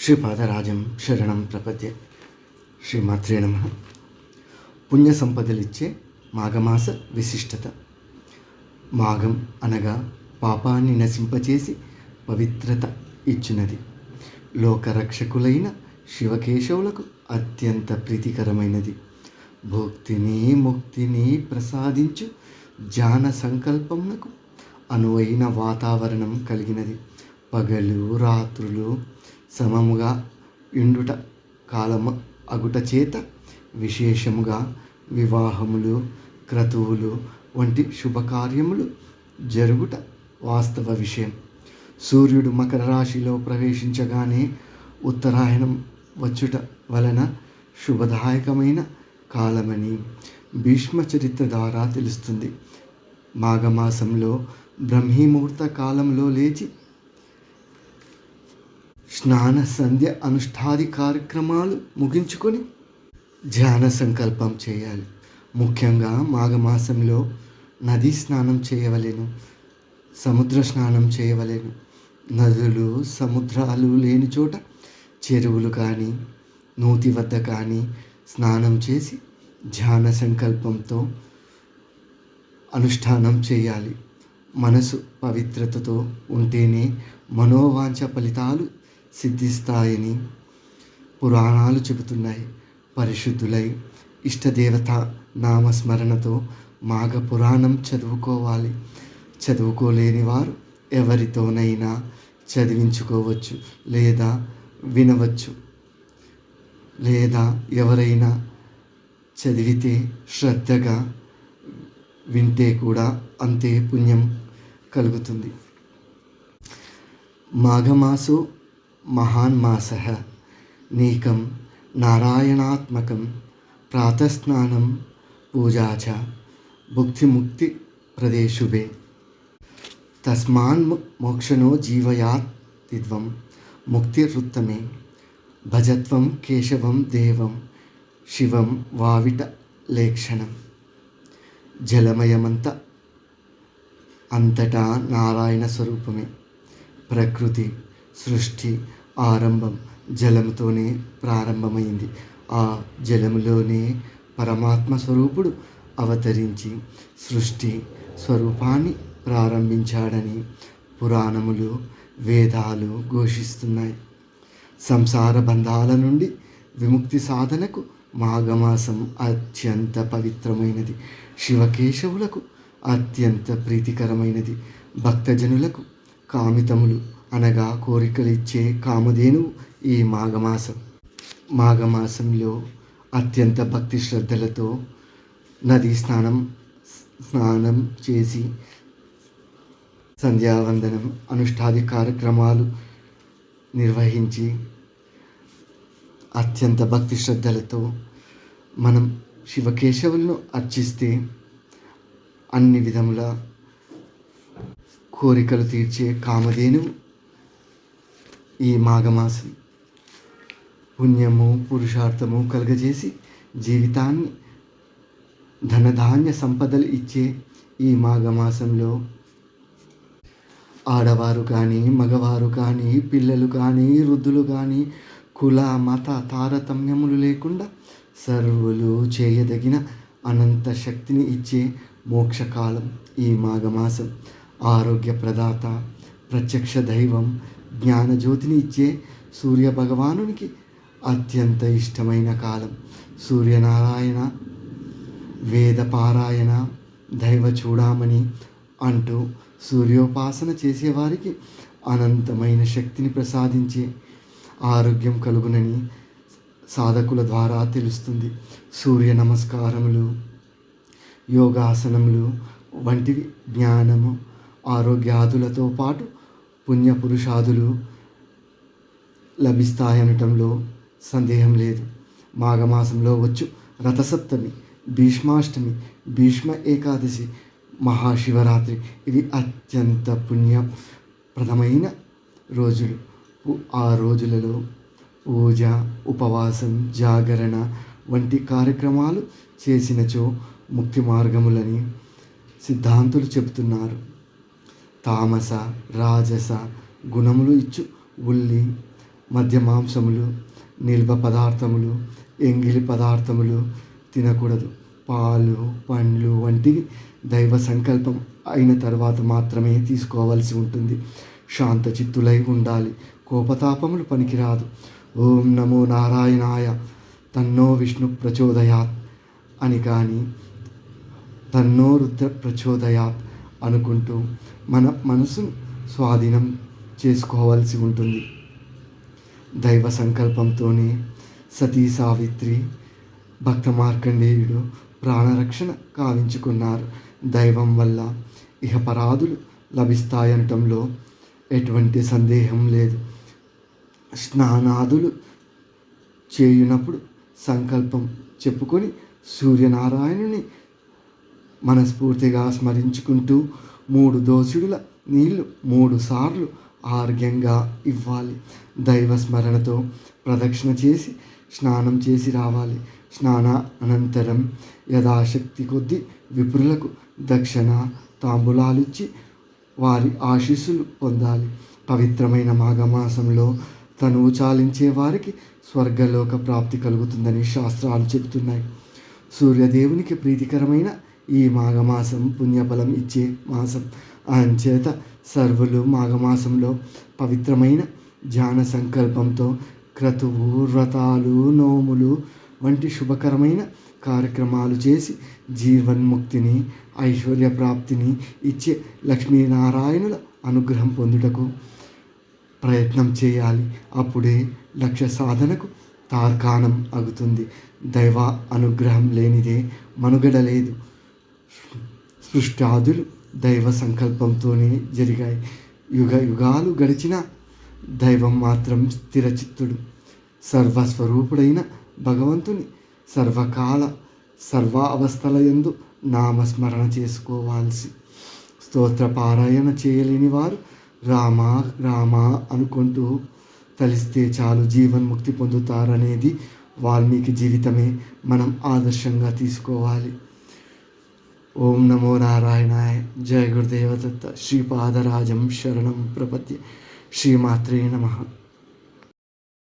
శ్రీపాదరాజం శరణం ప్రపద్య. శ్రీమాత్రే నమ. పుణ్య సంపదలిచ్చే మాఘమాస విశిష్టత. మాఘం అనగా పాపాన్ని నశింపచేసి పవిత్రత ఇచ్చినది. లోకరక్షకులైన శివకేశవులకు అత్యంత ప్రీతికరమైనది. భోక్తిని ముక్తిని ప్రసాదించు జాన సంకల్పమునకు అనువైన వాతావరణం కలిగినది. పగలు రాత్రులు సమముగా ఇండుట కాలము అగుట చేత విశేషముగా వివాహములు క్రతువులు వంటి శుభకార్యములు జరుగుట వాస్తవ విషయం. సూర్యుడు మకర రాశిలో ప్రవేశించగానే ఉత్తరాయణం వచ్చుట వలన శుభదాయకమైన కాలమని భీష్మ చరిత్ర ద్వారా తెలుస్తుంది. మాఘమాసంలో బ్రహ్మీముహూర్త కాలంలో లేచి స్నాన సంధ్య అనుష్ఠాది కార్యక్రమాలు ముగించుకొని ధ్యాన సంకల్పం చేయాలి. ముఖ్యంగా మాఘమాసంలో నదీ స్నానం చేయవలెను సముద్ర స్నానం చేయవలెను. నదులు సముద్రాలు లేని చోట చెరువులు కానీ నూతి వద్ద కానీ స్నానం చేసి ధ్యాన సంకల్పంతో అనుష్ఠానం చేయాలి. మనసు పవిత్రతతో ఉంటేనే మనోవాంఛ ఫలితాలు సిద్ధిస్తాయని పురాణాలు చెబుతున్నాయి. పరిశుద్ధులై ఇష్టదేవత నామస్మరణతో మాఘ పురాణం చదువుకోవాలి. చదువుకోలేని వారు ఎవరితోనైనా చదివించుకోవచ్చు లేదా వినవచ్చు లేదా ఎవరైనా చదివితే శ్రద్ధగా వింటే కూడా అంతే పుణ్యం కలుగుతుంది. మాఘమాసు మహాన్ మాస నీకం నారాయణాత్మకం ప్రాతస్నానం పూజా చ భుక్తిముక్తి ప్రదేశుభే తస్మాన్ మోక్షనో జీవయాత్ తిద్వం ముక్తిరుత్తమే భజత్వం కేశవం దేవం శివం వావిట లేక్షణం. జలమయమంత అంతటా నారాయణ స్వరూపమే ప్రకృతి సృష్టి ఆరంభం జలముతోనే ప్రారంభమైంది. ఆ జలములోనే పరమాత్మ స్వరూపుడు అవతరించి సృష్టి స్వరూపాన్ని ప్రారంభించాడని పురాణములు వేదాలు ఘోషిస్తున్నాయి. సంసార బంధాల నుండి విముక్తి సాధనకు మాఘమాసం అత్యంత పవిత్రమైనది. శివకేశవులకు అత్యంత ప్రీతికరమైనది. భక్తజనులకు కామితములు అనగా కోరికలిచ్చే కామధేనువు ఈ మాఘమాసం. మాఘమాసంలో అత్యంత భక్తి శ్రద్ధలతో నదీ స్నానం స్నానం చేసి సంధ్యావందనం అనుష్ఠాది కార్యక్రమాలు నిర్వహించి అత్యంత భక్తి శ్రద్ధలతో మనం శివకేశవులను అర్చిస్తే అన్ని విధముల కోరికలు తీర్చే కామధేను ఈ మాఘమాసం. పుణ్యము పురుషార్థము కలుగజేసి జీవితాన్ని ధనధాన్య సంపదలు ఇచ్చే ఈ మాఘమాసంలో ఆడవారు కానీ మగవారు కానీ పిల్లలు కానీ వృద్ధులు కానీ కుల మత తారతమ్యములు లేకుండా సర్వులు చేయదగిన అనంత శక్తిని ఇచ్చే మోక్షకాలం ఈ మాఘమాసం. ఆరోగ్య ప్రదాత ప్రత్యక్ష దైవం జ్ఞానజ్యోతిని ఇచ్చే సూర్య భగవానునికి అత్యంత ఇష్టమైన కాలం సూర్యనారాయణ వేద పారాయణ దైవ చూడామణి అంటూ సూర్యోపాసన చేసేవారికి అనంతమైన శక్తిని ప్రసాదించి ఆరోగ్యం కలుగునని సాధకుల ద్వారా తెలుస్తుంది సూర్య నమస్కారములు యోగాసనములు వంటివి జ్ఞానము ఆరోగ్యాదులతో పాటు పుణ్యపురుషాదులు లభిస్తాయనటంలో సందేహం లేదు. మాఘమాసంలో వచ్చు రథసప్తమి భీష్మాష్టమి భీష్మ ఏకాదశి మహాశివరాత్రి. ఇవి అత్యంత పుణ్యప్రదమైన రోజులు. ఆ రోజులలో పూజ ఉపవాసం జాగరణ వంటి కార్యక్రమాలు చేసినచో ముక్తి మార్గములని సిద్ధాంతులు చెబుతున్నారు. తామస రాజస గుణములు ఇచ్చు ఉల్లి మధ్య మాంసములు నిల్వ పదార్థములు ఎంగిలి పదార్థములు తినకూడదు. పాలు పండ్లు వంటివి దైవ సంకల్పం అయిన తర్వాత మాత్రమే తీసుకోవాల్సి ఉంటుంది. శాంత చిత్తులై ఉండాలి. కోపతాపములు పనికిరాదు. ఓం నమో నారాయణాయ తన్నో విష్ణు ప్రచోదయాత్ అని కానీ తన్నో రుద్ర ప్రచోదయాత్ అనుకుంటూ మన మనసును స్వాధీనం చేసుకోవాల్సి ఉంటుంది. దైవ సంకల్పంతోనే సతీ సావిత్రి భక్త మార్కండేయుడు ప్రాణరక్షణ కావించుకున్నారు. దైవం వల్ల ఇహపరాధులు లభిస్తాయనటంలో ఎటువంటి సందేహం లేదు. స్నానాదులు చేయునప్పుడు సంకల్పం చెప్పుకొని సూర్యనారాయణుని మనస్ఫూర్తిగా స్మరించుకుంటూ మూడు దోసుడుల నీళ్ళు మూడు సార్లు ఆరోగ్యంగా ఇవ్వాలి. దైవ స్మరణతో ప్రదక్షిణ చేసి స్నానం చేసి రావాలి. స్నాన అనంతరం యథాశక్తి కొద్దీ విప్రులకు దక్షిణ తాంబూలాలిచ్చి వారి ఆశీస్సులు పొందాలి. పవిత్రమైన మాఘమాసంలో తనువు చాలించే వారికి స్వర్గలోక ప్రాప్తి కలుగుతుందని శాస్త్రాలు చెబుతున్నాయి. సూర్యదేవునికి ప్రీతికరమైన ఈ మాఘమాసం పుణ్యఫలం ఇచ్చే మాసం. అంచేత సర్వులు మాఘమాసంలో పవిత్రమైన ధ్యాన సంకల్పంతో క్రతువు వ్రతాలు నోములు వంటి శుభకరమైన కార్యక్రమాలు చేసి జీవన్ముక్తిని ఐశ్వర్య ప్రాప్తిని ఇచ్చే లక్ష్మీనారాయణుల అనుగ్రహం పొందుటకు ప్రయత్నం చేయాలి. అప్పుడే లక్ష్య సాధనకు తార్కాణం అగుతుంది. దైవ అనుగ్రహం లేనిదే మనుగడ లేదు. సృష్టాదులు దైవ సంకల్పంతోనే జరిగాయి. యుగ యుగాలు గడిచిన దైవం మాత్రం స్థిరచిత్తుడు. సర్వస్వరూపుడైన భగవంతుని సర్వకాల సర్వ అవస్థల ఎందు నామస్మరణ చేసుకోవాల్సి. స్తోత్ర పారాయణ చేయలేని వారు రామ రామ అనుకుంటూ తలిస్తే చాలు జీవన్ముక్తి పొందుతారనేది వాల్మీకి జీవితమే మనం ఆదర్శంగా తీసుకోవాలి. ఓం నమో నారాయణాయ జయ గురుదేవదత్త శ్రీపాదరాజం శరణం ప్రపద్య శ్రీమాత్రే నమ